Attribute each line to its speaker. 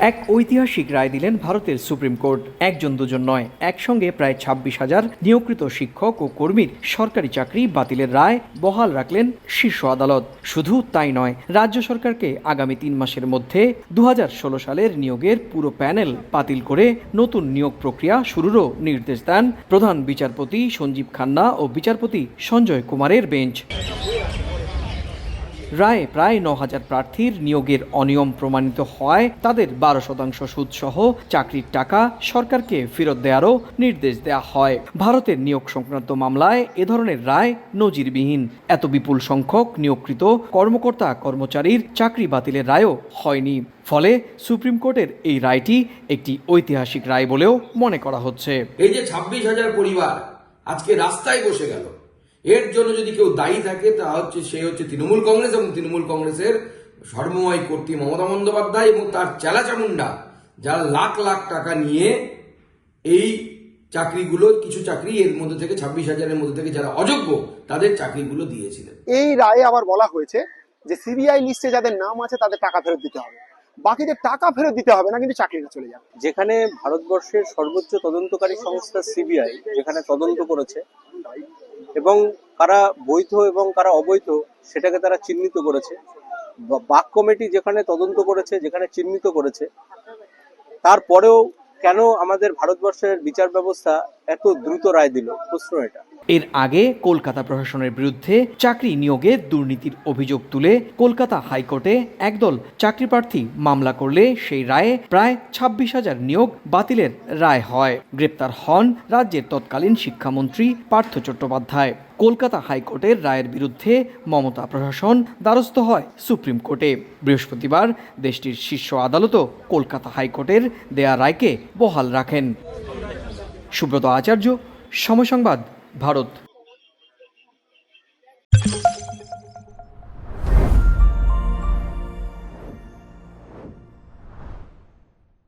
Speaker 1: এক ঐতিহাসিক রায় দিলেন ভারতের সুপ্রিম কোর্ট। একজন দুজন নয়, একসঙ্গে প্রায় ছাব্বিশ হাজার নিয়োগকৃত শিক্ষক ও কর্মীর সরকারি চাকরি বাতিলের রায় বহাল রাখলেন শীর্ষ আদালত। শুধু তাই নয়, রাজ্য সরকারকে আগামী তিন মাসের মধ্যে দু হাজার ষোলো সালের নিয়োগের পুরো প্যানেল বাতিল করে নতুন নিয়োগ প্রক্রিয়া শুরুরও নির্দেশ দেন প্রধান বিচারপতি সঞ্জীব খান্না ও বিচারপতি সঞ্জয় কুমারের বেঞ্চ। রায়ে প্রায় ন হাজার প্রার্থীর নিয়োগের অনিয়ম প্রমাণিত হওয়ায় তাদের বারো শতাংশ সুদসহ চাকরির টাকা সরকারকে ফেরত দেওয়ারও নির্দেশ দেওয়া হয়। ভারতের নিয়োগ সংক্রান্ত মামলায় এ ধরনের রায় নজিরবিহীন। এত বিপুল সংখ্যক নিয়োগকৃত কর্মকর্তা কর্মচারীর চাকরি বাতিলের রায়ও হয়নি। ফলে সুপ্রিম কোর্টের এই রায়টি একটি ঐতিহাসিক রায় বলেও মনে করা হচ্ছে।
Speaker 2: এই যে ছাব্বিশ হাজার পরিবার আজকে রাস্তায় বসে গেল এর জন্য যদি কেউ দায়ী থাকে তা হচ্ছে সে হচ্ছে তৃণমূল কংগ্রেস এবং তৃণমূল কংগ্রেসের সর্বময় কর্তৃ মমতা বন্দ্যোপাধ্যায় এবং তার চেলাচামুন্ডা যারা লাখ লাখ টাকা নিয়ে এই চাকরিগুলো কিছু চাকরি এর মধ্যে থেকে ছাব্বিশ হাজারের মধ্যে থেকে যারা অযোগ্য তাদের চাকরিগুলো দিয়েছিলেন।
Speaker 3: এই রায়ে আবার বলা হয়েছে যে সিবিআই লিস্টে যাদের নাম আছে তাদের টাকা ফেরত দিতে হবে। বাকিদের টাকা ফেরত দিতে হবে না কিন্তু চাকরিটা চলে যাবে।
Speaker 4: যেখানে ভারতবর্ষের সর্বোচ্চ তদন্তকারী সংস্থা সিবিআই যেখানে তদন্ত করেছে এবং কারা বৈধ এবং কারা অবৈধ সেটাকে তারা চিহ্নিত করেছে। বাক কমিটি যেখানে তদন্ত করেছে, যেখানে চিহ্নিত করেছে, তারপরেও কেন আমাদের ভারতবর্ষের বিচার ব্যবস্থা এত দ্রুত রায় দিল? প্রশ্ন এটা।
Speaker 1: এর আগে কলকাতা প্রশাসনের বিরুদ্ধে চাকরি নিয়োগে দুর্নীতির অভিযোগ তুলে কলকাতা হাইকোর্টে একদল চাকরি প্রার্থী মামলা করলে সেই রায়ে প্রায় ছাব্বিশ হাজার নিয়োগ বাতিলের রায় হয়। গ্রেপ্তার হন রাজ্যের তৎকালীন শিক্ষামন্ত্রী পার্থ চট্টোপাধ্যায়। কলকাতা হাইকোর্টের রায়ের বিরুদ্ধে মমতা প্রশাসন দ্বারস্থ হয় সুপ্রিম কোর্টে। বৃহস্পতিবার দেশটির শীর্ষ আদালতও কলকাতা হাইকোর্টের দেয়া রায়কে বহাল রাখেন। সুব্রত আচার্য, সময় সংবাদ ভারত।